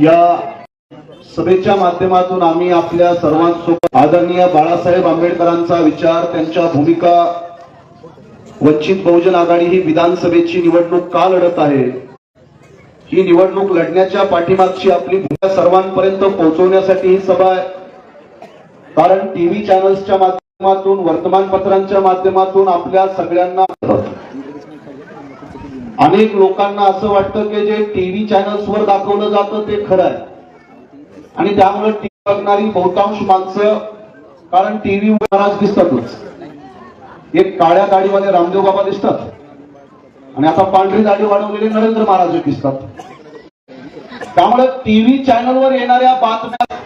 या सभेच्या माध्यमातून आम्ही आपल्या सर्वांसोबत आदरणीय बाळासाहेब आंबेडकरांचा विचार त्यांच्या भूमिका वंचित बहुजन आघाडी ही विधानसभेची निवडणूक का लढत आहे? ही निवडणूक लढण्याच्या पाठीमागची आपली भूमिका सर्वांपर्यंत पोहोचवण्यासाठी ही सभा आहे. कारण टीव्ही चॅनल्सच्या माध्यमातून वर्तमानपत्रांच्या माध्यमातून आपल्या सगळ्यांना अनेक लोकांना असं वाटतं की जे टीव्ही चॅनल्सवर दाखवलं जातं ते खरं आहे. आणि त्यामुळे टीव्ही बघणारी बहुतांश माणसं कारण टीव्ही महाराज दिसतातच. एक काळ्या दाढीवाले रामदेव बाबा दिसतात. आणि आता पांढरी दाढी वाढवलेले नरेंद्र महाराज दिसतात. त्यामुळे टीव्ही चॅनलवर येणाऱ्या बातम्या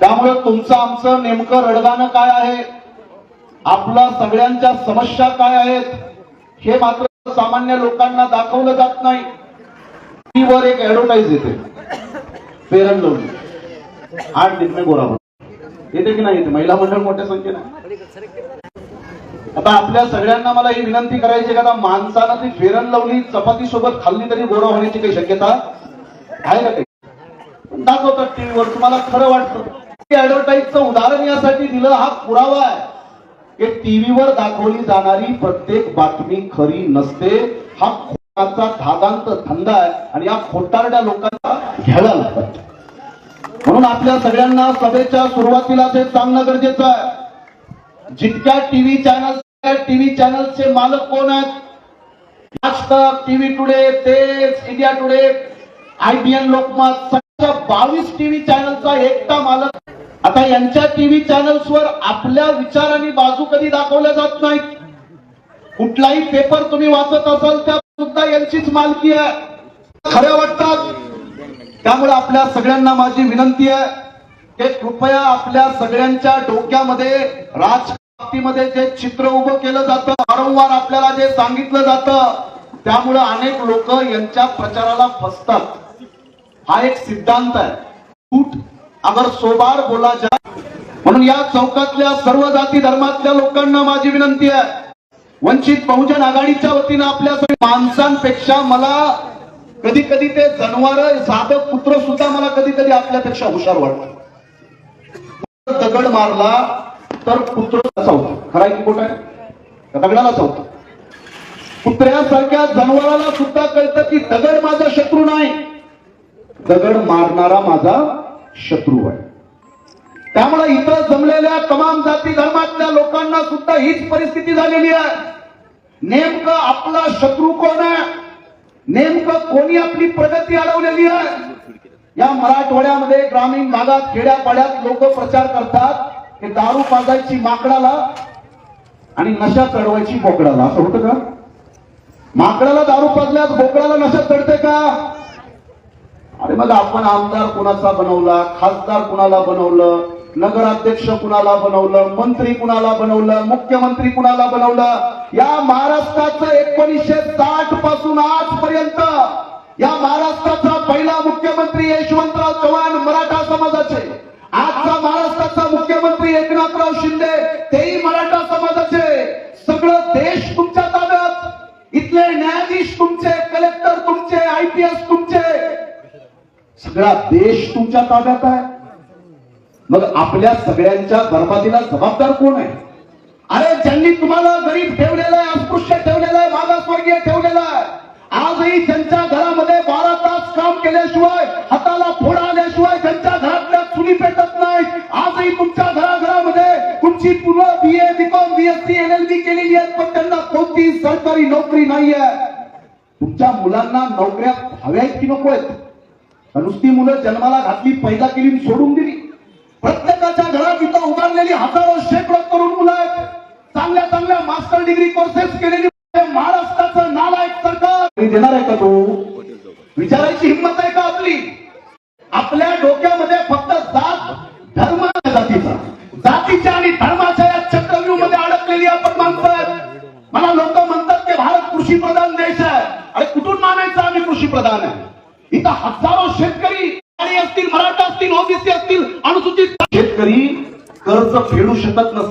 त्यामुळे तुमचं आमचं नेमकं रडगाणं काय आहे? आपला सगळ्यांच्या समस्या काय आहेत? हे मात्र सामान्य लोकांना दाखवलं जात नाही. टीव्हीवर एक ऍडव्हर्टाईज येते. फेरन लवली आठ दिन में येते की नाही येते? महिला मंडळ मोठ्या संख्येने. आता आपल्या सगळ्यांना मला ही विनंती करायची का माणसानं ती फेरन लावली चपाती सोबत खाल्ली तरी गोरा होण्याची काही शक्यता आहे ना काही? दाखवतात टीव्हीवर. तुम्हाला खरं वाटतं. ऍडव्हर्टाईजचं उदाहरण यासाठी दिलं हा पुरावा आहे. की टीव्हीवर दाखवली जाणारी प्रत्येक बातमी खरी नसते. हा खोटाचा धागांत धंदा आहे आणि या खोटारड्या लोकांना घ्यायला लागतात म्हणून आपल्या सगळ्यांना सभेच्या सुरुवातीला ते सांगणं गरजेचं आहे. जितक्या टीव्ही चॅनल टीव्ही चॅनलचे मालक कोण आहेत? Aaj Tak TV Today Tez India Today IBN Lokmat सगळ्या बावीस टीव्ही चॅनलचा एकटा मालक आता यांच्या टीव्ही चॅनल्सवर आपल्या विचारांनी बाजू कधी दाखवल्या जात नाहीत. कुठलाही पेपर तुम्ही वाचत असाल त्या सुद्धा यांचीच मालकी आहे. खऱ्या वाटतात. त्यामुळे आपल्या सगळ्यांना माझी विनंती आहे की कृपया आपल्या सगळ्यांच्या डोक्यामध्ये राजकारणामध्ये जे चित्र उभं केलं जातं वारंवार आपल्याला जे सांगितलं जातं त्यामुळे अनेक लोक यांच्या प्रचाराला फसतात. हा एक सिद्धांत आहे. झूठ अगर सोबार बोला जा. म्हणून या चौकातल्या सर्व जाती धर्मातल्या लोकांना माझी विनंती आहे. वंचित बहुजन आघाडीच्या वतीनं आपल्या माणसांपेक्षा मला कधी कधी ते जनावर साधं पुत्र सुद्धा मला कधी कधी आपल्यापेक्षा हुशार वाटत. दगड मारला तर पुत्र चावतो खरा की खोट आहे. दगडालाच दगडाला कुत्र्यासारख्या जनावराला सुद्धा कळतं की दगड माझा शत्रू नाही. दगड मारणारा माझा शत्रू आहे. त्यामुळे इथं जमलेल्या तमाम जाती धर्मातल्या लोकांना सुद्धा हीच परिस्थिती झालेली आहे. नेमकं आपला शत्रू कोण आहे? नेमकं कोणी आपली प्रगती अडवलेली आहे? या मराठवाड्यामध्ये ग्रामीण भागात खेड्यापाड्यात लोक प्रचार करतात. की दारू पाजायची माकडाला आणि नशा चढवायची बोकडाला. असं होतं का? माकडाला दारू पाजल्यास बोकडाला नशा चढते का? अरे मग आपण आमदार कुणाचा बनवला खासदार कुणाला बनवलं नगराध्यक्ष कुणाला बनवलं मंत्री कुणाला बनवलं मुख्यमंत्री कुणाला बनवलं? या महाराष्ट्राचं एकोणीसशे साठपासून आजपर्यंत या महाराष्ट्राचा पहिला मुख्यमंत्री यशवंतराव चव्हाण मराठा समाजाचे आजचा महाराष्ट्राचा मुख्यमंत्री एकनाथराव शिंदे तेही मराठा समाजाचे. सगळं देश तुमच्या ताब्यात. इथले न्यायाधीश तुमचे कलेक्टर तुमचे आयपीएस तुमचे सगळा देश तुमच्या ताब्यात आहे. मग आपल्या सगळ्यांच्या बर्बादीला जबाबदार कोण आहे? अरे ज्यांनी तुम्हाला गरीब ठेवलेला आहे अस्पृश्य ठेवलेला आहे मागासवर्गीय ठेवलेला आहे आजही त्यांच्या घरामध्ये बारा तास काम केल्याशिवाय हाताला फोड आल्याशिवाय त्यांच्या घरातल्या चुली पेटत नाही आजही तुमच्या घराघरामध्ये तुमची मुलं BA BCom BSc L L B केलेली आहेत पण त्यांना कोणतीही सरकारी नोकरी नाहीये. तुमच्या मुलांना नोकऱ्या हव्या आहेत की नको आहेत. नुसती मुलं जन्माला घातली पैदा केली सोडून दिली. प्रत्येकाच्या घरात इथं उभारलेली हजारो शेकडो तरुण मुलं आहेत. चांगल्या चांगल्या मास्टर डिग्री कोर्सेस केलेली महाराष्ट्राचं नालायक सरकार. देणार आहे का तो? विचारायची हिंमत आहे का आपली? आपल्या डोक्यामध्ये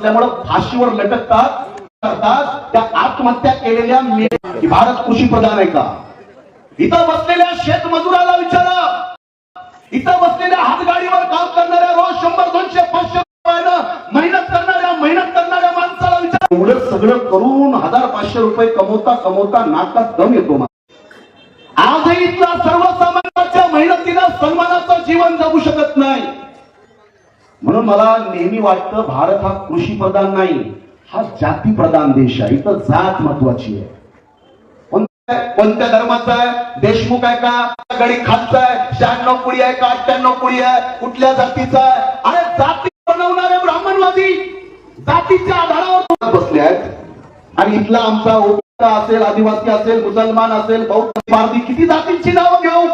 नसल्यामुळे फाशीवर लटकतात करतात. त्या आत्महत्या केलेल्या की भारत कृषी प्रधान आहे का? इथं बसलेल्या शेतमजुराला विचारा. इथं बसलेल्या हातगाडीवर काम करणाऱ्या रोज शंभर दोनशे पाचशे रुपयानं मेहनत करणाऱ्या मेहनत करणाऱ्या माणसाला विचार. एवढं सगळं करून हजार पाचशे रुपये कमवता कमवता नाकात दम येतो आजही इथला सर्वसामान्याच्या मेहनतीनं सन्मानाचं जीवन जगू शकत नाही. म्हणून मला नेहमी वाटतं भारत हा कृषी प्रधान नाही हा जाती प्रधान देश आहे. इथं जात महत्वाची आहे. कोणत्या धर्माचा आहे? देशमुख आहे का? गडी खालचा आहे? शहाण्णव कुडी आहे का? अठ्ठ्याण्णव कुडी आहे? कुठल्या जातीचा आहे? अरे जाती बनवणारे ब्राह्मणवादी जातीच्या आधारावर बसले आहेत. आणि इथला आमचा ओबीसी असेल आदिवासी असेल मुसलमान असेल बौद्ध पारधी किती जातींची नावं घेऊ?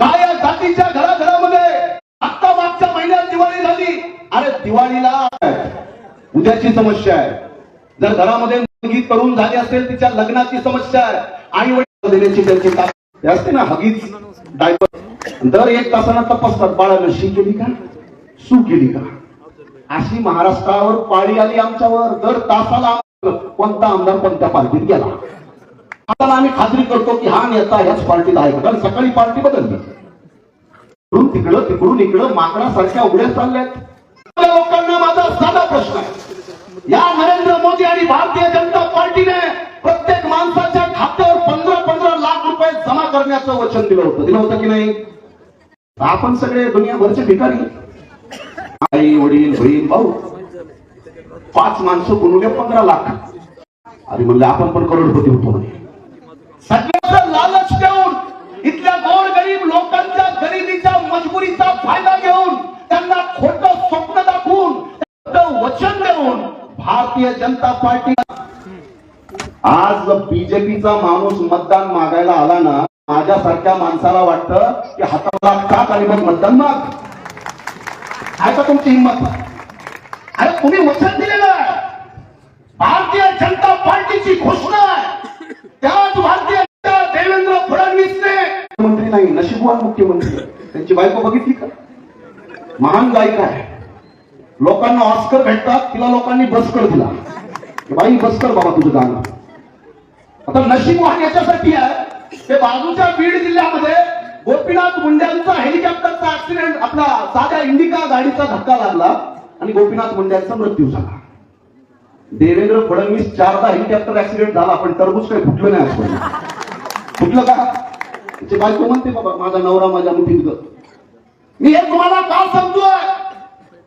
काय जातीच्या घराघरामध्ये? आत्ता मागच्या महिन्यात दिवाळी झाली. अरे दिवाळीला उद्याची समस्या आहे. जर घरामध्ये मुलगी तरुण झाली असेल तिच्या लग्नाची समस्या आहे. आई वडील देण्याची त्यांची असते ना हगीच डायपर दर एक तासाला तपासतात बाळानं शी केली का? सू केली का? अशी महाराष्ट्रावर पाळी आली आमच्यावर. दर तासाला कोणता आमदार कोणत्या पार्टीत गेला? आता आम्ही खात्री करतो की हा नेता ह्याच पार्टीत आहे. कारण सकाळी पार्टी बदलली. तिकडं तिकडून इकडं माकडासारख्या उघड्या चालल्यात. लोकांना माझा साधा प्रश्न आहे. या नरेंद्र मोदी आणि भारतीय जनता पार्टीने प्रत्येक माणसाच्या खात्यावर पंधरा पंधरा लाख रुपये जमा करण्याचं वचन दिलं होतं. दिलं होतं की नाही? आपण सगळे दुनियाभरचे भिकारी. आई वडील बहीण भाऊ. पाच माणसं गुणवले पंधरा लाख. अरे म्हणलं आपण पण करोडपती होतो म्हणे. सगळ्याचा लालच देऊन इथल्या गोर गरीब लोकांच्या गरिबीच्या मजबुरीचा फायदा घेऊन त्यांना खोट स्वप्न दाखवून वचन देऊन भारतीय जनता पार्टी आज बीजेपीचा माणूस मतदान मागायला आला ना माझ्यासारख्या माणसाला वाटतं की हाताला टाक आणि मग मतदान माग. आहे का तुमची हिंमत? अरे तुम्ही वचन दिलेलं आहे. भारतीय जनता पार्टीची घोषणा आहे. त्याच भारतीय देवेंद्र फडणवीसने मुख्यमंत्री नाही नशिबवान मुख्यमंत्री. त्यांची बायको बघितली महान गायिका आहे. लोकांना ऑस्कर भेटतात तिला लोकांनी बसकर दिला. बाई बसकर बाबा तुझं गाणं. आता नशीबवान याच्यासाठी आहे ते बाजूच्या बीड जिल्ह्यामध्ये गोपीनाथ मुंड्यांचा हेलिकॉप्टरचा ऍक्सिडेंट आपला साध्या इंडिका गाडीचा धक्का लागला आणि गोपीनाथ मुंड्यांचा मृत्यू झाला. देवेंद्र फडणवीस चारदा हेलिकॉप्टर ऍक्सिडेंट झाला पण टरबूज काही फुटलं नाही फुटलं का? त्याची बायको म्हणते बाबा माझा नवरा माझ्या मुठीत मी हे तुम्हाला का सांगतोय?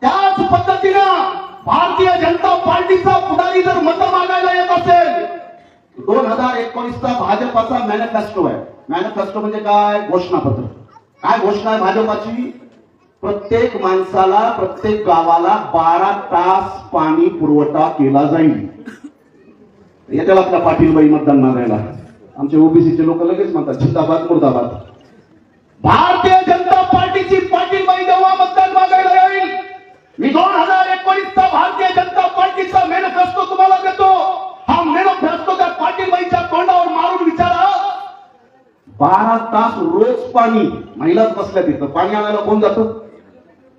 त्याच पद्धतीनं भारतीय जनता पार्टीचा पुढारी जर मत मागायला येत असेल दोन हजार एकोणीसचा भाजपाचा मॅनिफेस्टो आहे. मॅनिफेस्टो म्हणजे काय? घोषणापत्र. काय घोषणा आहे भाजपाची? प्रत्येक माणसाला प्रत्येक गावाला बारा तास पाणी पुरवठा केला जाईल. येतील आपल्या पाटीलबाई मतदान मागायला. आमचे ओबीसीचे लोक लगेच म्हणतात जिंदाबाद मुर्दाबाद. भारतीय मी दोन हजार एकोणीसचा भारतीय जनता पार्टीचा मेनफेस्टो तुम्हाला देतो. हा मेनफेस्टो त्या पाटीलबाईच्या तोंडावर मारून विचारा. बारा तास रोज पाणी महिलाच बसल्या तिथं. पाणी आणायला कोण जातं?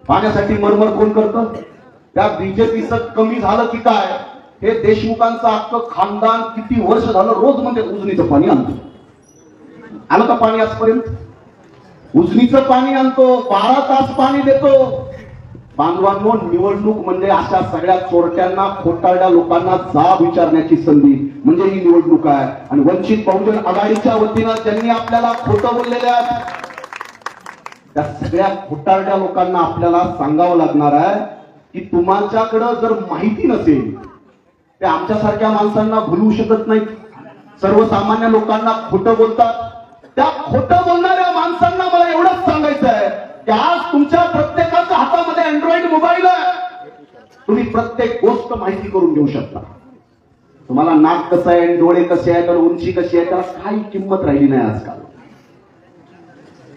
पाण्यासाठी मरमर कोण करत? त्या बीजेपीचं कमी झालं की काय? हे देशमुखांचं अख्खं खानदान किती वर्ष झालं? रोज म्हणजे उजनीचं पाणी आणतो. आलं का पाणी आजपर्यंत? उजनीचं पाणी आणतो. बारा तास पाणी देतो. बांधवांनो निवडणूक म्हणजे अशा सगळ्या चोरट्यांना खोटारड्या लोकांना जाब विचारण्याची संधी. म्हणजे ही निवडणूक आहे. आणि वंचित बहुजन आघाडीच्या वतीनं ज्यांनी आपल्याला खोटं बोललेले आहेत त्या सगळ्या खोटारड्या लोकांना आपल्याला सांगावं लागणार आहे की तुमच्याकडं जर माहिती नसेल ते आमच्यासारख्या माणसांना भुलवू शकत नाहीत. सर्वसामान्य लोकांना खोटं बोलतात. त्या खोटं बोलणाऱ्या माणसांना मला एवढंच सांगायचं आहे की आज तुमच्या प्रत्येक हातामध्ये अँड्रॉइड मोबाईल आहे. तुम्ही प्रत्येक गोष्ट माहिती करून घेऊ शकता. तुम्हाला नाक कसं आहे डोळे कसे आहेत आणि उंची कशी आहे त्याला काही किंमत राहिली नाही आजकाल.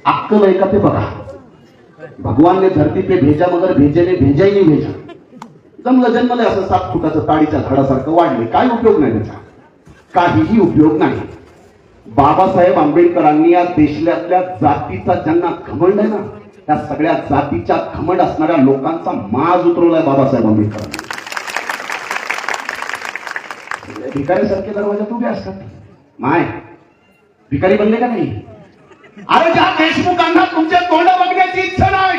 अक्कल आहे का ते बघा. भगवान ने धरती पे भेजा मगर भेजेने भेजाही भेजा नाही भेजा. जमलं जन्मलं असं सात फुटाचं ताडीच्या झाडासारखं वाढले. काय उपयोग नाही त्याचा. काहीही उपयोग नाही. बाबासाहेब आंबेडकरांनी या देशातल्या जातीचा ज्यांना घमंड आहे ना. त्या सगळ्या जातीच्या घमंड असणाऱ्या लोकांचा माज उतरवलाय बाबासाहेब आंबेडकरांनी भिकारीसारखे दरवाजात उभे असतात. माय भिकारी बनले का नाही? अरे ज्या देशमुखांना तुमचे तोंड बघण्याची इच्छा नाही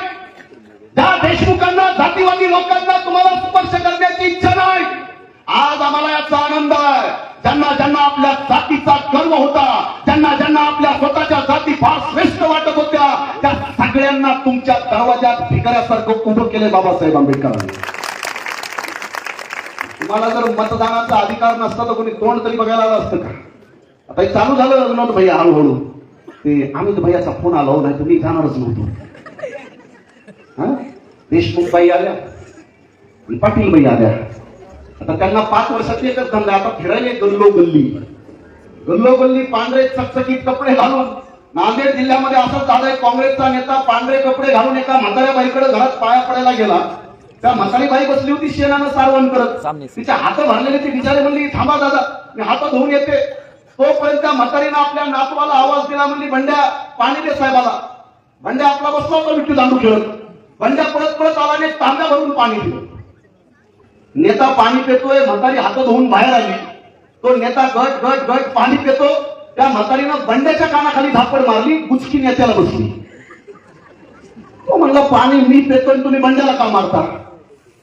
ज्या देशमुखांना जातीवादी लोकांना तुम्हाला स्पर्श करण्याची इच्छा नाही आज आम्हाला याचा आनंद आहे. ज्यांना ज्यांना आपल्या जातीचा गर्व होता ज्यांना ज्यांना आपल्या स्वतःच्या जाती फार श्रेष्ठ वाटत होत्या त्या सगळ्यांना तुमच्या दरवाजात भिकाऱ्यासारखं उभं केले बाबासाहेब आंबेडकरांनी. तुम्हाला जर मतदानाचा अधिकार नसता तर कोणी तोंड तरी बघायला आलं असतं का? आता हे चालू झालं विनोद भैया हळूहळू. ते अमित भैयाचा फोन आला हो, नाही तुम्ही जाणारच नव्हतो. हा? देशमुख बाई आल्या. आणि पाटील बाई आल्या. आता त्यांना पाच वर्षातली एकच धंदा आता फिरायला गल्लो गल्ली गल्लो गल्ली पांढरे चकचकीत कपडे घालून नांदेड जिल्ह्यामध्ये असं झालंय काँग्रेसचा नेता पांढरे कपडे घालून एका म्हाताऱ्या बाईकडे घरात पाया पडायला गेला. त्या म्हातारी बाई बसली होती शेणानं सारवण करत. तिच्या हात भरलेले ती बिचारे म्हणली थांबा दादा मी हात धुवून येते. तोपर्यंत त्या म्हातारीनं आपल्या नातवाला आवाज दिला म्हणली बंड्या पाणी दे साहेबाला. बंड्या आपला बसला होता विठ्ठू दांडू खेळत. बंड्या पळत पळत आला आणि तांब्या भरून पाणी दिलं नेता पाणी पितोय म्हातारी हात धुवून बाहेर आली. तो नेता गट गट गट पाणी पितो. त्या म्हातारीनं बंड्याच्या कानाखाली धापड मारली गुचकी नेत्याला बसली. तो म्हणला पाणी मी पेतोय तुम्ही बंड्याला का मारता?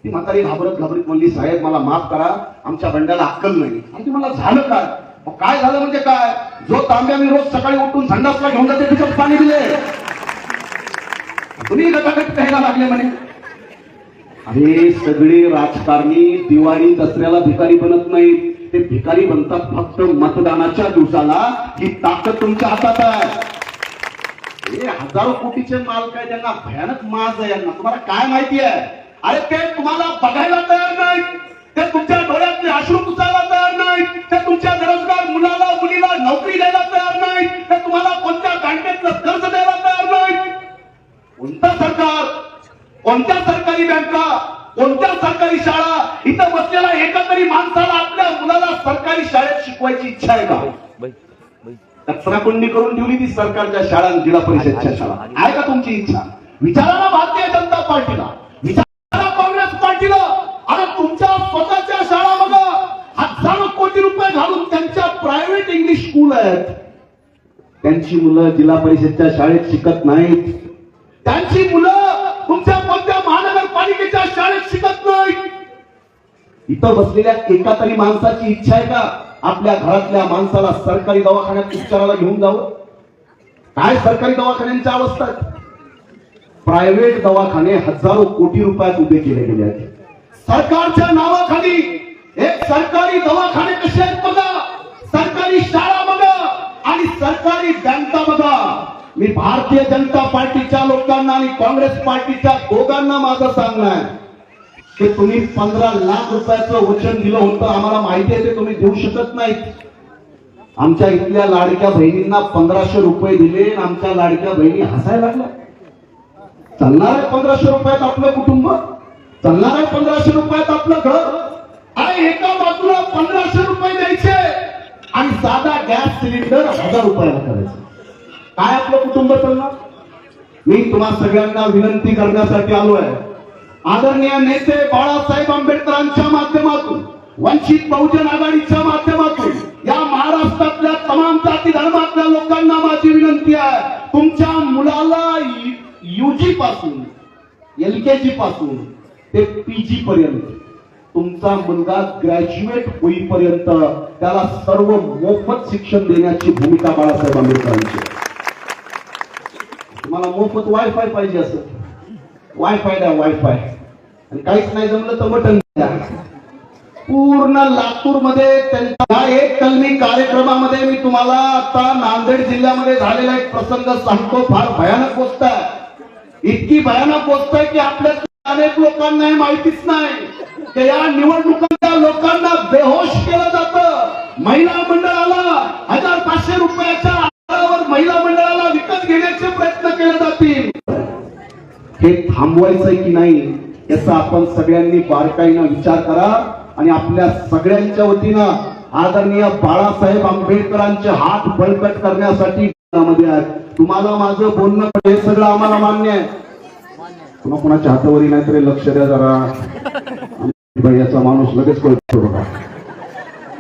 ती म्हातारी घाबरत घाबरत म्हणली साहेब मला माफ करा आमच्या बंड्याला अक्कल नाही. आणि ती मला झालं काय? मग काय झालं म्हणजे काय? जो तांब्या मी रोज सकाळी उठून संडासला घेऊन जाते तिच्यात पाणी दिले. तुम्ही गटागट प्यायला लागले म्हणे. अरे सगळे राजकारणी दिवाळी दसऱ्याला भिकारी बनत नाहीत. ते भिकारी बनतात फक्त मतदानाच्या दिवसाला ही ताकद तुमच्या हातात आहे. हे हजारो कोटीचे मालक आहे त्यांना भयानक माज आहे यांना तुम्हाला काय माहिती आहे? अरे ते तुम्हाला बघायला तयार नाहीत. ते तुमच्या डोळ्यातले अश्रू पुसायला तयार नाही ते तुमच्या बेरोजगार मुलाला मुलीला नोकरी द्यायला तयार नाही ते तुम्हाला कोणत्या बँकेतलं कर्ज द्यायला तयार नाही कोणतं सरकार? कोणत्या सरकारी बँका? कोणत्या सरकारी शाळा इथं बसलेला एका तरी माणसाला आपल्या मुलाला सरकारी शाळेत शिकवायची इच्छा आहे का? कचराकुंडी करून ठेवली ती सरकारच्या शाळा आणि जिल्हा परिषदच्या शाळा. आहे का तुमची इच्छा? विचारा ना भारतीय जनता पार्टीला. विचारा काँग्रेस पार्टीला. अरे तुमच्या स्वतःच्या शाळा बघा. हजारो कोटी रुपये घालून त्यांच्या प्रायव्हेट इंग्लिश स्कूल आहेत. त्यांची मुलं जिल्हा परिषदच्या शाळेत शिकत नाहीत. इथं बसलेल्या एका तरी माणसाची इच्छा आहे का? आपल्या घरातल्या माणसाला सरकारी दवाखान्यात उपचाराला घेऊन जावं? काय सरकारी दवाखान्यांच्या अवस्था? प्रायव्हेट दवाखाने हजारो कोटी रुपयात उभे केले गेले आहेत. सरकारच्या नावाखाली एक सरकारी दवाखाने कसे आहेत बघा. सरकारी शाळा बघा आणि सरकारी बँका बघा. मी भारतीय जनता पार्टीच्या लोकांना आणि काँग्रेस पार्टीच्या दोघांना माझं सांगणं आहे. की तुम्ही पंधरा लाख रुपयाचं वचन दिलं होतं आम्हाला माहिती आहे ते तुम्ही देऊ शकत नाहीत. आमच्या इथल्या लाडक्या बहिणींना पंधराशे रुपये दिले आणि आमच्या लाडक्या बहिणी हसायला लागल्या. चालणार आहे पंधराशे रुपयात आपलं कुटुंब? चालणार आहे पंधराशे रुपयात आपलं घर? अरे एका बाजूला पंधराशे रुपये द्यायचे आणि साधा गॅस सिलेंडर हजार रुपयाला करायचं. काय आपलं कुटुंब चालणार? मी तुम्हा सगळ्यांना विनंती करण्यासाठी आलो आहे आदरणीय नेते बाळासाहेब आंबेडकरांच्या माध्यमातून वंचित बहुजन आघाडीच्या माध्यमातून या महाराष्ट्रातल्या तमाम जाती धर्मातल्या लोकांना माझी विनंती आहे तुमच्या मुलाला युजी पासून एल के जी पासून ते पीजी पर्यंत तुमचा मुलगा ग्रॅज्युएट होईपर्यंत त्याला सर्व मोफत शिक्षण देण्याची भूमिका बाळासाहेब आंबेडकरांची तुम्हाला मोफत वायफाय पाहिजे असं वायफाय द्या वायफाय आणि काहीच नाही जमलं तर बटन द्या. पूर्ण लातूरमध्ये त्यांच्या एक कलमी कार्यक्रमामध्ये मी तुम्हाला आता नांदेड जिल्ह्यामध्ये झालेला एक प्रसंग सांगतो. फार भयानक गोष्ट आहे. इतकी भयानक गोष्ट आहे की आपल्या अनेक लोकांना हे माहितीच नाही की या निवडणुकांच्या लोकांना बेहोश केलं जातं. महिला मंडळाला हजार पाचशे रुपयाच्या आधारावर महिला मंडळाला हे थांबवायचंय की नाही याचा आपण सगळ्यांनी बारकाईनं विचार करा. आणि आपल्या सगळ्यांच्या वतीनं आदरणीय बाळासाहेब आंबेडकरांचे हात बळकट करण्यासाठी तुम्हाला माझं बोलणं हे सगळं आम्हाला मान्य आहे. पुन्हा कुणाच्या हातावरी नाही तरी लक्ष द्या जरा. भैयाचा माणूस लगेच कळतो बघा.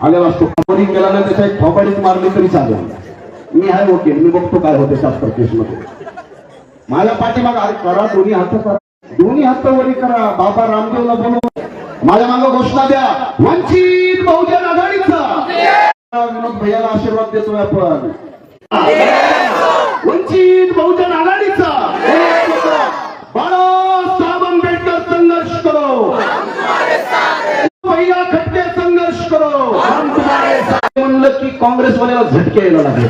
आलेला असतो खबरी केला नाही त्याच्या एक थोपाडीत मारली तरी चालेल. मी आहे ओके मी बघतो काय होते शास्त्र केसमध्ये. माझ्या पाठीमागा करा दोन्ही हात करा. दोन्ही हात वरी करा. बाबा रामदेवला बोलू माझ्या मागे घोषणा द्या. वंचित बहुजन आघाडीचा. विनोद भैयाला आशीर्वाद देतोय आपण. वंचित बहुजन आघाडीचा. बाळासाहेब आंबेडकर संघर्ष करो. भैया खट्टे संघर्ष करो. म्हणलं की काँग्रेसवाल्याला झटके यायला लागले.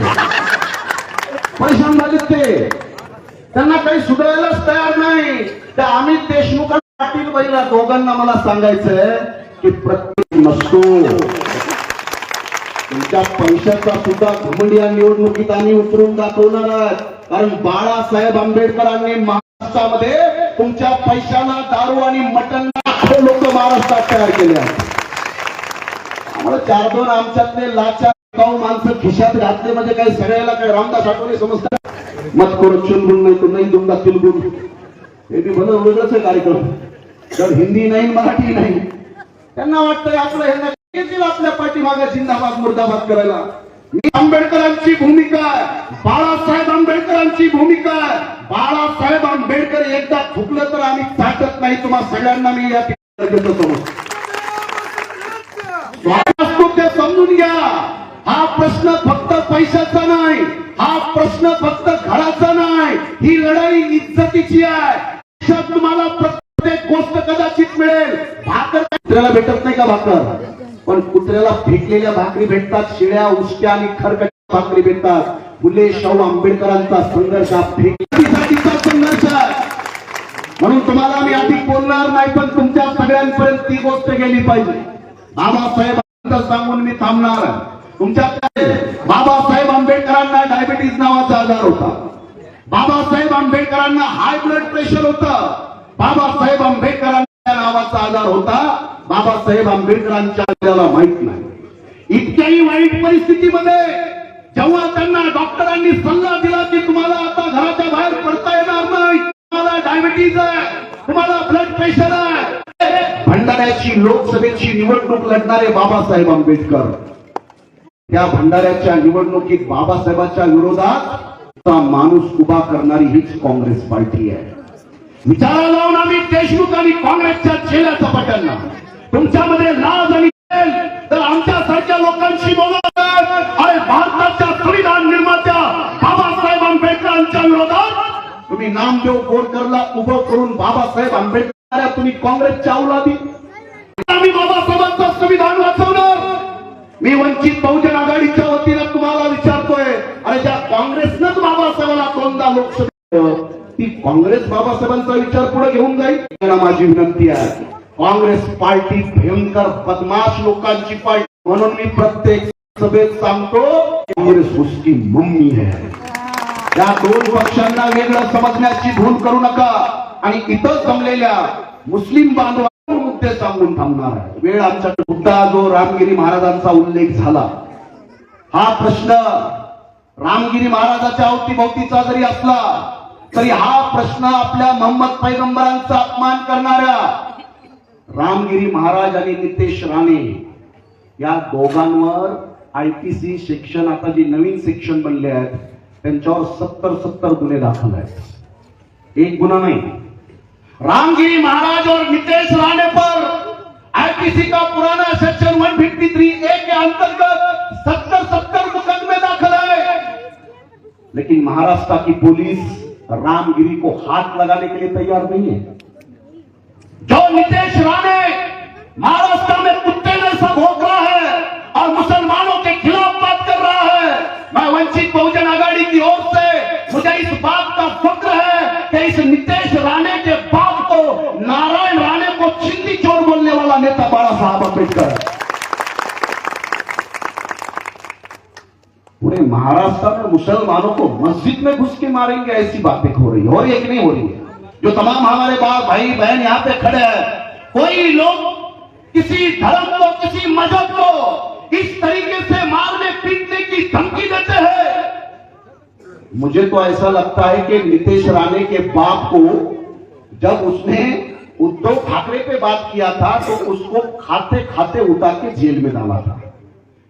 परेशान झाले ते त्यांना काही सुधारायलाच तयार नाही. तर आम्ही देशमुख पाटील बाईला दोघांना मला सांगायचंय की प्रत्येक नसतो तुमच्या पैशाचा सुद्धा घमंड या निवडणुकीत आम्ही उतरून दाखवणार आहात कारण बाळासाहेब आंबेडकरांनी महाराष्ट्रामध्ये तुमच्या पैशाला दारू आणि मटन लाखो लोक महाराष्ट्रात तयार केले आहेत. चार दोन आमच्यातले लाचार काऊ माणसं खिशात घातले म्हणजे काही सगळ्याला काय रामदास आठवले समजतात मत करून चुलबुल नाही तर नाही दुमदा चुलबुल हे बी बनव वेगळंच कार्यक्रम. तर हिंदी नाही मराठी नाही त्यांना वाटतंय आपलं हे नाही. येतील आपल्या पाठीमागे जिंदाबाद मुर्दाबाद करायला. मी आंबेडकरांची भूमिका बाळासाहेब आंबेडकरांची भूमिका बाळासाहेब आंबेडकर एकदा थुकलं तर आम्ही चाटत नाही. तुम्हाला सगळ्यांना मी या ठिकाणी असतो ते समजून घ्या. हा प्रश्न फक्त पैशाचा नाही हा प्रश्न फक्त घराचा नाही. ही लढाई इज्जतीची आहे. देशात तुम्हाला प्रत्येक गोष्ट कदाचित मिळेल. भाकर कुत्र्याला भेटत नाही का भाकर? पण कुत्र्याला भेटलेल्या भाकरी भेटतात शिळ्या उष्ट्या आणि खरकट भाकरी भेटतात. फुले शाहू आंबेडकरांचा संघर्ष हा संघर्ष आहे. म्हणून तुम्हाला मी अधिक बोलणार नाही पण तुमच्या सगळ्यांपर्यंत ती गोष्ट गेली पाहिजे. बाबासाहेब सांगून मी थांबणार. तुमच्या बाबासाहेब आंबेडकरांना डायबिटीज नावाचा आजार होता. बाबासाहेब आंबेडकरांना हाय ब्लड प्रेशर होतं. बाबासाहेब आंबेडकरांच्या नावाचा आजार होता. बाबासाहेब आंबेडकरांच्या आपल्याला माहीत नाही. इतक्याही वाईट परिस्थितीमध्ये जेव्हा त्यांना डॉक्टरांनी सल्ला दिला की तुम्हाला आता घराच्या बाहेर पडता येणार नाही तुम्हाला डायबिटीज आहे तुम्हाला ब्लड प्रेशर आहे भंडाऱ्याची लोकसभेची निवडणूक लढणारे बाबासाहेब आंबेडकर. त्या भंडाऱ्याच्या निवडणुकीत बाबासाहेबांच्या विरोधात माणूस उभा करणारी हीच काँग्रेस पार्टी आहे. विचारा लावून आम्ही देशमुख आणि काँग्रेसच्या चेहऱ्याचा पटांना. तुमच्यामध्ये लाज आणि तर आमच्यासारख्या लोकांशी बोलत आणि भारताच्या संविधान निर्मात्या बाबासाहेब आंबेडकरांच्या विरोधात तुम्ही नामदेव गोडकरला उभं करून बाबासाहेब आंबेडकर तुम्ही काँग्रेसच्या औलादी आम्ही बाबासाहेबांचं संविधान वाचवणार. मी वंचित बहुजन आघाडीच्या वतीनं तुम्हाला विचारतोय आणि ज्या काँग्रेसनंच बाबासाहेबांना दोनदा लोकसभा ती काँग्रेस बाबासाहेबांचा विचार पुढे घेऊन जाईल? माझी विनंती आहे. काँग्रेस पार्टी भयंकर बदमाश लोकांची पार्टी. म्हणून मी प्रत्येक सभेत सांगतो काँग्रेस उसकी मम्मी आहे या दोन पक्षांना वेगळं समजण्याची भूल करू नका. आणि इथं जमलेल्या मुस्लिम बांधवांवर मुद्दे सांगून थांबणार आहे. वेळ आमचा मुद्दा जो रामगिरी महाराजांचा उल्लेख झाला. हा प्रश्न रामगिरी महाराजाच्या अवतीभोवतीचा जरी असला तरी हा प्रश्न आपल्या मोहम्मद पैगंबरांचा अपमान करणाऱ्या रामगिरी महाराज आणि नितेश राणे या दोघांवर आयटीसी सेक्शन आता जे नवीन सेक्शन बनले आहेत त्यांच्यावर सत्तर सत्तर गुन्हे दाखल आहेत. एक गुन्हा नाही रामगिरी महाराज और नितेश राणे पर आईपीसी का पुराना सेक्शन 153 ए के अंतर्गत सत्तर सत्तर मुकदमे दाखिल है। लेकिन महाराष्ट्र की पुलिस रामगिरी को हाथ लगाने के लिए तैयार नहीं है। जो नितेश राणे महाराष्ट्र में कुत्ते जैसा भोग रहा है और मुसलमानों के खिलाफ बात कर रहा है, मैं वंचित बहुजन आघाड़ी की ओर से मुझे इस बात का फक्र है कि इस नितेश राणे को नारायण राणे को चिंदी चोर बोलने वाला नेता बाला साहब अंबेडकर है पूरे महाराष्ट्र में मुसलमानों को मस्जिद में घुस के मारेंगे, ऐसी बातें हो रही है। और एक नहीं हो रही है। जो तमाम हमारे बाप भाई बहन यहाँ पे खड़े हैं, कोई लोग किसी धर्म को, किसी मज़हब को इस तरीके से मारने, पीटने की धमकी देते हैं। मुझे तो ऐसा लगता है कि नीतीश राणे के बाप को जब उसने उद्धव ठाकरे पे बात किया था तो उसको खाते खाते उतार के जेल में डाला था।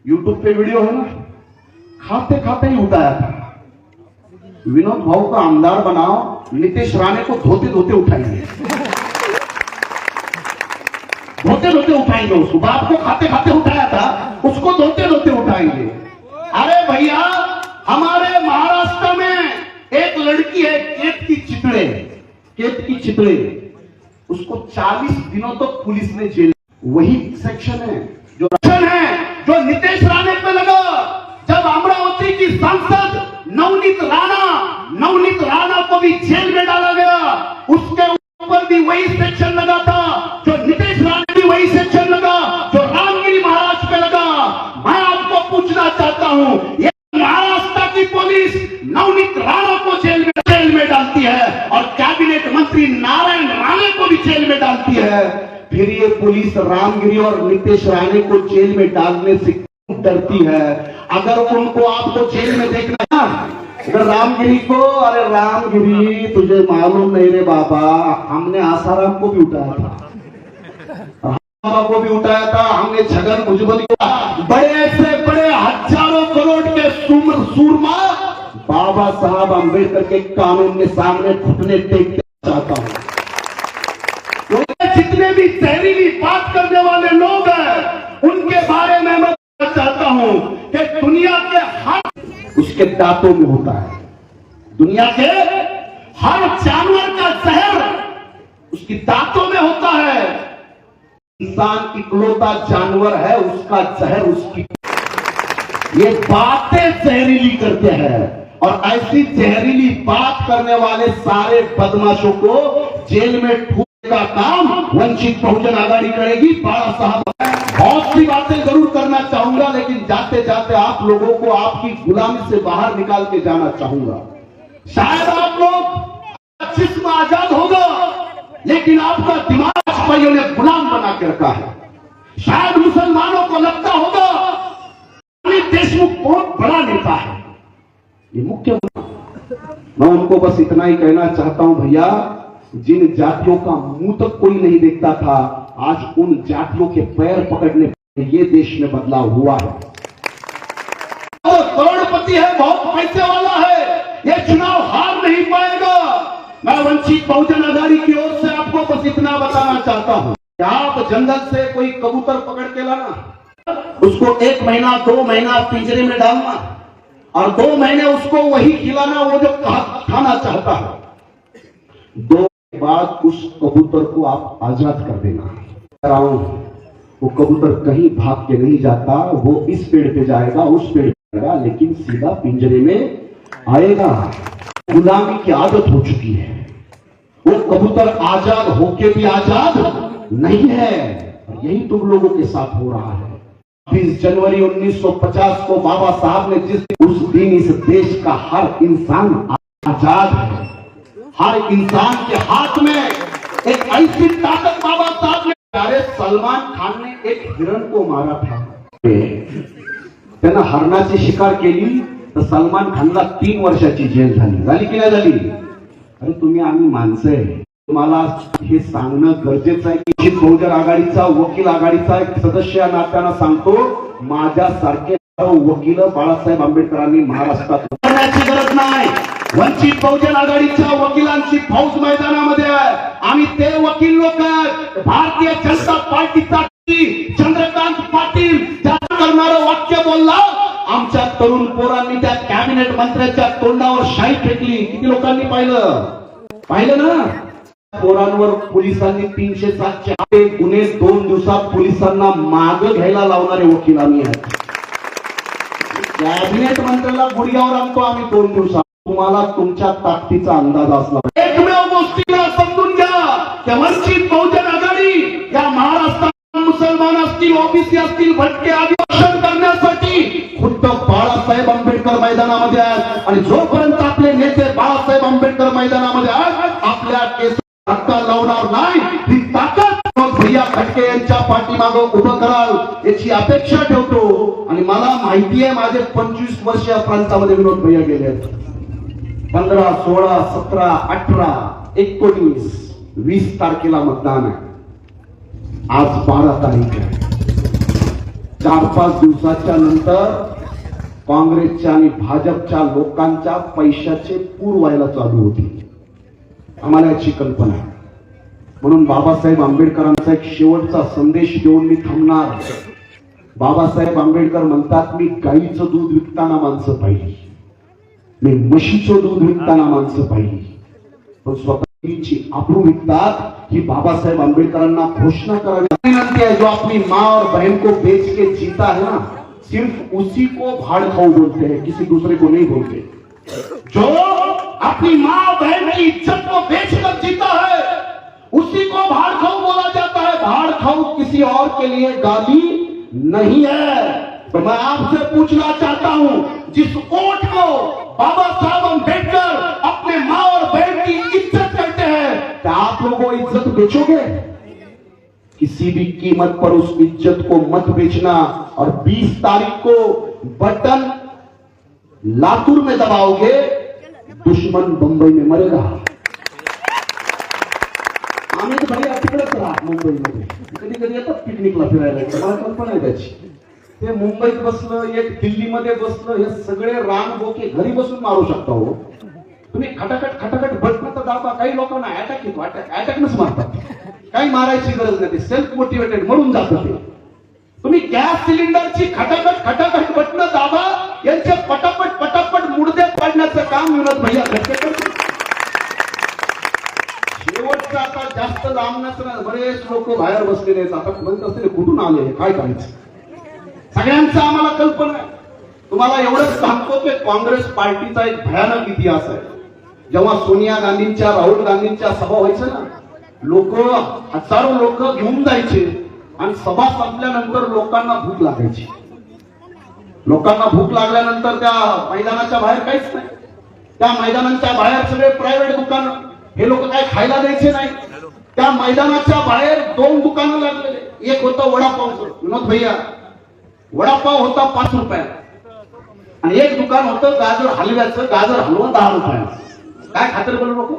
यूट्यूब पे वीडियो है ना? खाते खाते ही उठाया था। विनोद भाऊ का आमदार बनाओ, नीतीश राणे को धोते धोते उठाएँगे। धोते धोते उठाएँगे उसको। बाप को खाते खाते उठाया था, उसको धोते धोते उठाएँगे। अरे भैया, हमारे महाराष्ट्र में एक लड़की है, केत की चितड़े। केत की चितड़े। उसको 40 दिनों तक तो पुलिस ने जेल वही सेक्शन है, जो सेक्शन है, जो नितेश राणे पे लगा। जब अमरावती की सांसद नवनीत राणा नवनीत राणा को भी जेल में डाला गया, उसके ऊपर भी वही सेक्शन लगा था। रामगिरी और नितेश राणे को जेल में डालने से डरती है। अगर उनको आपको जेल में देखना अगर रामगिरी को, अरे रामगिरी, तुझे मालूम नहीं रे बाबा, हमने आसाराम को भी उठाया था। बाबा को भी उठाया था, हमने छगन भुजबल बड़े से बड़े हज़ारों करोड़ के सुर सूरमा बाबा साहब अंबेडकर के कानून के सामने घुटने टेकते चाहता हूँ। जितने भी जहरीली बात करने वाले लोग हैं, उनके बारे में मैं चाहता हूँ कि दुनिया के हर उसके दांतों में होता है। दुनिया के हर जानवर का जहर उसकी दांतों में होता है। इंसान इकलौता जानवर है, उसका जहर उसकी ये बातें जहरीली करते हैं और ऐसी जहरीली बात करने वाले सारे बदमाशों को जेल में का काम वंचित बहुजन आघाड़ी करेगी बाला साहब। बहुत सी बातें ज़रूर करना चाहूँगा, लेकिन जाते जाते आप लोगों को आपकी गुलामी से बाहर निकाल के जाना चाहूँगा। शायद आप लोग आज़ाद होगा, लेकिन आपका दिमाग भाइयों ने गुलाम बना के रखा है। शायद मुसलमानों को लगता होगा देशमुख बहुत बड़ा नेता है। ये मुख्य मैं उनको बस इतना ही कहना चाहता हूँ, भैया जिन जातियों का मुँह तक कोई नहीं देखता था, आज उन जातियों के पैर पकड़ने ये देश में बदलाव हुआ है। करोड़पति है, बहुत पैसे वाला है। ये चुनाव हार नहीं पाएगा। मैं वंचित बहुजन आघाड़ी की ओर से आपको बस इतना बताना चाहता हूँ। आप जंगल से कोई कबूतर पकड़ के लाना, उसको एक महीना, दो महीना पिंजरे में डालना, और दो महीने उसको वही खिलाना, वो जो खाना चाहता है। दो बाद उस कबूतर को आप आज़ाद कर देना। वो कबूतर कहीं भाग के नहीं जाता, वो इस पेड़ पे जाएगा, उस पेड़ पे जाएगा, लेकिन सीधा पिंजरे में आएगा। गुलामी की आदत हो चुकी है। वो कबूतर आज़ाद होके भी आज़ाद नहीं है यही तुम लोगों के साथ हो रहा है। 20 जनवरी 1950 को बाबा साहब ने जिस उस दिन इस देश का हर इंसान आज़ाद है। हर इंसान के हाथ में एक ऐसी ताकत बाबा साहब ने अरे सलमान खान ने एक हिरण को मारा था। त्यांना हरणाची शिकार केली तर सलमान खानला तीन वर्षाची जेल झाली. झाली की नाही झाली? अरे तुम्ही आम्ही माणसं आहे. तुम्हाला हे सांगणं गरजेचं आहे की बहुजन आघाडीचा वकील आघाडीचा एक सदस्य या नात्यानं सांगतो माझ्यासारखे वकील बाळासाहेब आंबेडकरांनी महाराष्ट्रात करण्याची गरज नाही. वंचित बहुजन आघाडीच्या वकिलांची फौज मैदानामध्ये आहे. आम्ही ते वकील लोक भारतीय जनता पार्टीचा चंद्रकांत पाटील. त्याचं करणार वाक्य बोलला आमच्या तरुण पोरांनी त्या कॅबिनेट मंत्र्याच्या तोंडावर शाई फेकली. किती लोकांनी पाहिलं? पाहिलं ना? पोरांवर पोलिसांनी तीनशे सातशे गुन्हे दोन दिवसात पोलिसांना माग घ्यायला लावणारे वकील आम्ही आहेत. कॅबिनेट मंत्र्याला गुडघ्यावर आणतो आम्ही दोन दिवसात. तुम्हाला तुमच्या ताकदीचा अंदाज असला एकमेव गोष्टीला समजून घ्या. की वंचित बहुजन आघाडी या महाराष्ट्रात मुसलमान असतील ओबीसी असतील भटके आदिवासन करण्यासाठी खुद्द बाळासाहेब आंबेडकर मैदानामध्ये आहेत. आणि जोपर्यंत आपले नेते बाळासाहेब आंबेडकर मैदानामध्ये आहेत आपल्या केस धक्का लावणार नाही. ही ताकद मग भैया खटके यांच्या पाठीमागं उभं कराल याची अपेक्षा ठेवतो. आणि मला माहिती आहे माझे पंचवीस वर्ष या प्रांतामध्ये विनोद भैया गेले आहेत. पंधरा सोळा सतरा अठरा एकोणीस वीस तारखेला मतदान आहे. आज बारा तारीख आहे. चार पाच दिवसाच्या नंतर काँग्रेसच्या आणि भाजपच्या लोकांच्या पैशाचे पूर व्हायला चालू होती. आम्हाला याची कल्पना आहे. म्हणून बाबासाहेब आंबेडकरांचा एक शेवटचा संदेश देऊन मी थांबणार बाबासाहेब आंबेडकर म्हणतात मी गाईचं दूध विकताना माणसं पाहिजे मी म्हशीचं दूध विकताना माणसं पाहिली पण स्वतःची आबरू विकतात ही बाबासाहेब घोषणा करावी विनंती जो अपनी माँ और बहन को बेच के जीता है ना, सिर्फ़ उसी को भाड़ खाऊ बोलते हैं, किसी दूसरे को नहीं बोलते। जो अपनी माँ और बहन की इज़्ज़त को बेचकर जीता है, उसी को भाड़ खाऊ बोला जाता है। भाड़ खाऊ किसी और के लिए गाली नहीं है। तो मैं आपसे पूछना चाहता हूँ जिस वोट को बाबा साहब अंबेडकर अपने माँ और बहन की इज़्ज़त करते हैं, क्या आप लोगों इज़्ज़त बेचोगे? किसी भी कीमत पर उस इज़्ज़त को मत बेचना और 20 तारीख को बटन लातूर में दबाओगे, दुश्मन बंबई में मरेगा। आम्ही भैया तिकडेच राहत मुंबईमध्ये कधी कधी येतात कल्पना ते मुंबईत बसलं एक दिल्लीमध्ये बसलं हे सगळे रान बोके घरी बसून मारू शकता हो. तुम्ही खटाखट खटाखट बटणं दाबा काही लोकांना अटॅक येतो. अटॅक अटॅकनच मारतात. काही मारायची गरज नाही. सेल्फ मोटिवेटेड म्हणून जातं ते. तुम्ही गॅस सिलेंडरची खटाखट खटाखट बटणं दाबा यांचे पटापट पटापट मुडदे पाडण्याचं काम विनोद भैया घरचे करतो शेवटचं आता जास्त लांबण्याचं बरेच लोक बाहेर बसलेले आहेत. आता म्हणत असतील कुठून आले काय करायचं? सगळ्यांचं आम्हाला कल्पना आहे. तुम्हाला एवढंच सांगतो की काँग्रेस पार्टीचा एक भयानक इतिहास आहे. जेव्हा सोनिया गांधींच्या राहुल गांधींच्या सभा व्हायच्या ना लोक हजारो लोक घेऊन जायचे आणि सभा संपल्यानंतर लोकांना भूक लागायची. लोकांना भूक लागल्यानंतर त्या मैदानाच्या बाहेर काहीच नाही. त्या मैदानाच्या बाहेर सगळे प्रायव्हेट दुकान. हे लोक काय खायला द्यायचे नाही. त्या मैदानाच्या बाहेर दोन दुकानं लागलेले. एक होतं वडापावचं. विनोद भैया वडापाव होता पाच रुपयाला. आणि एक दुकान होतं गाजर हलव्याचं गाजर हलवा दहा रुपयाला. काय खातर बोलू नको?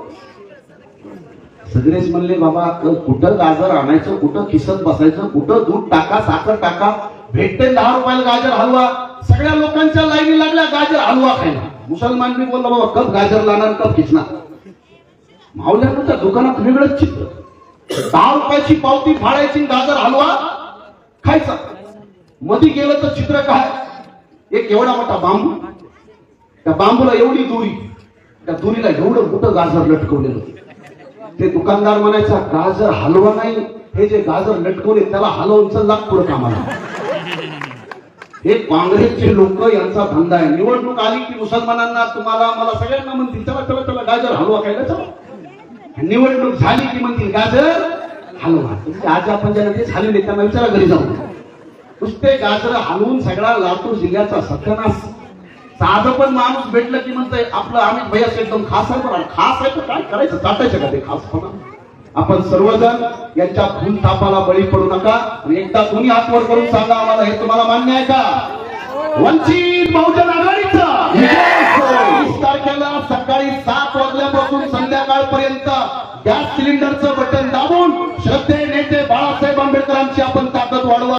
सगळेच म्हणले बाबा क- कुठं गाजर आणायचं कुठं खिसत बसायचं कुठं दूध टाका साखर टाका भेटते दहा रुपयाला गाजर हलवा. सगळ्या लोकांच्या लाईनी लागल्या गाजर हलवा खायला. मुसलमान बी बोलला बाबा कप गाजर लाणार कप खिचणार मावल्यानंतर त्या दुकानात वेगळंच चित्र. दहा रुपयाची पावती फाडायची आणि गाजर हलवा खायचा. मधी गेलं तर चित्र काय? एक एवढा मोठा बांबू. त्या बांबूला एवढी दोरी. त्या दोरीला एवढं मोठं गाजर लटकवलेलं ते दुकानदार म्हणायचा गाजर हलवा नाही. हे जे गाजर लटकवले त्याला हलवून चल पुढे कामाला. हे काँग्रेसचे लोक यांचा धंदा आहे. निवडणूक आली की मुसलमानांना तुम्हाला मला सगळ्यांना म्हणतील चला चला चला गाजर हलवा खायला चला. निवडणूक झाली की म्हणतील गाजर हलवा. तुमचे आज आपण ज्यांना ते झालेले त्यांना विचारा घरी जाऊ नुसते गाजर हलवून सगळा लातूर जिल्ह्याचा सत्यानाश. साधं पण माणूस भेटलं की म्हणतंय आपलं आम्ही भैया एकदम खास आहे पण खास आहे तर काय करायचं? चाटायचं का ते खासपणा आपण सर्वजण यांच्या खून तापाला बळी पडू नका. आणि एकदा तुम्ही हात करून सांगा आम्हाला हे तुम्हाला मान्य आहे का? वंचित बहुजन आघाडीचा. वीस तारखेला सकाळी सात वाजल्यापासून संध्याकाळपर्यंत गॅस सिलेंडरचं बटन दाबून श्रद्धे बाळासाहेब आंबेडकरांची आपण ताकत वाढवला